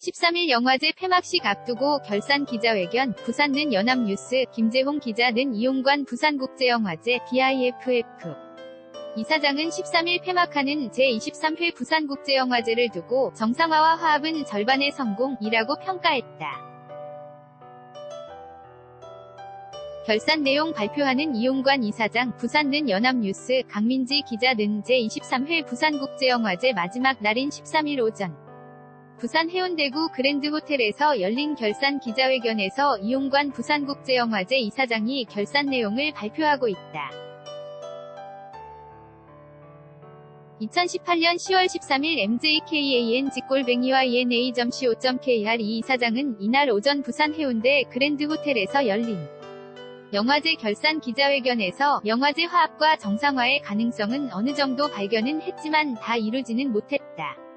13일 영화제 폐막식 앞두고 결산 기자회견, 부산는 연합뉴스, 김재홍 기자는 이용관 부산국제영화제 BIFF. 이사장은 13일 폐막하는 제23회 부산국제영화제를 두고 정상화와 화합은 절반의 성공이라고 평가했다. 결산 내용 발표하는 이용관 이사장, 부산는 연합뉴스, 강민지 기자는 제23회 부산국제영화제 마지막 날인 13일 오전 부산 해운대구 그랜드 호텔에서 열린 결산 기자회견에서 이용관 부산국제영화제 이사장이 결산 내용을 발표하고 있다. 2018년 10월 13일 MJKAN 직골뱅이와 ENA.co.kr 이 이사장은 이날 오전 부산 해운대 그랜드 호텔에서 열린 영화제 결산 기자회견에서 영화제 화합과 정상화의 가능성은 어느 정도 발견은 했지만 다 이루지는 못했다.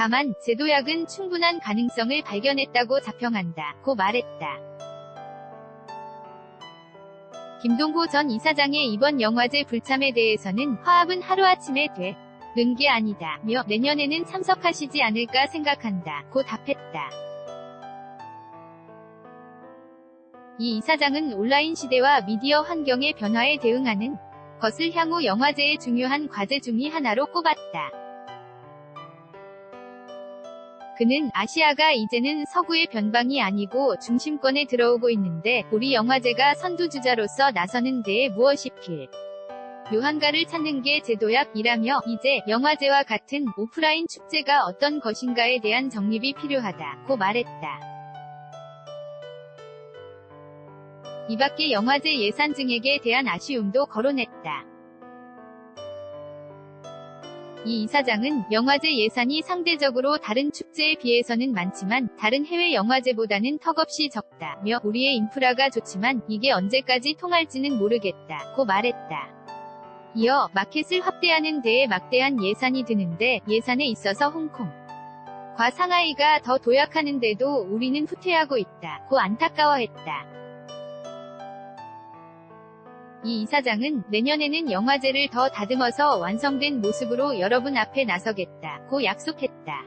다만 제도약은 충분한 가능성을 발견했다고 자평한다. 고 말했다. 김동호 전 이사장의 이번 영화제 불참에 대해서는 화합은 하루아침에 돼. 는게 아니다. 며 내년에는 참석하시지 않을까 생각한다. 고 답했다. 이 이사장은 온라인 시대와 미디어 환경의 변화에 대응하는 것을 향후 영화제의 중요한 과제 중의 하나로 꼽았다. 그는 아시아가 이제는 서구의 변방이 아니고 중심권에 들어오고 있는데 우리 영화제가 선두주자로서 나서는 데에 무엇이 필. 묘한가를 찾는 게 제도약이라며 이제 영화제와 같은 오프라인 축제가 어떤 것인가에 대한 정립이 필요하다고 말했다. 이 밖에 영화제 예산 증액에 대한 아쉬움도 거론했다. 이 이사장은 영화제 예산이 상대적으로 다른 축제에 비해서는 많지만 다른 해외 영화제보다는 턱없이 적다며 우리의 인프라가 좋지만 이게 언제까지 통할지는 모르겠다 고 말했다. 이어 마켓을 확대하는 데에 막대한 예산이 드는데 예산에 있어서 홍콩 과 상하이가 더 도약하는데도 우리는 후퇴하고 있다 고 안타까워했다. 이 이사장은 내년에는 영화제를 더 다듬어서 완성된 모습으로 여러분 앞에 나서겠다. 고 약속했다.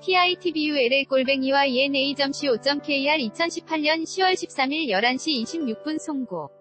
TITBUL의 골뱅이와 ENA.co.kr 2018년 10월 13일 11시 26분 송고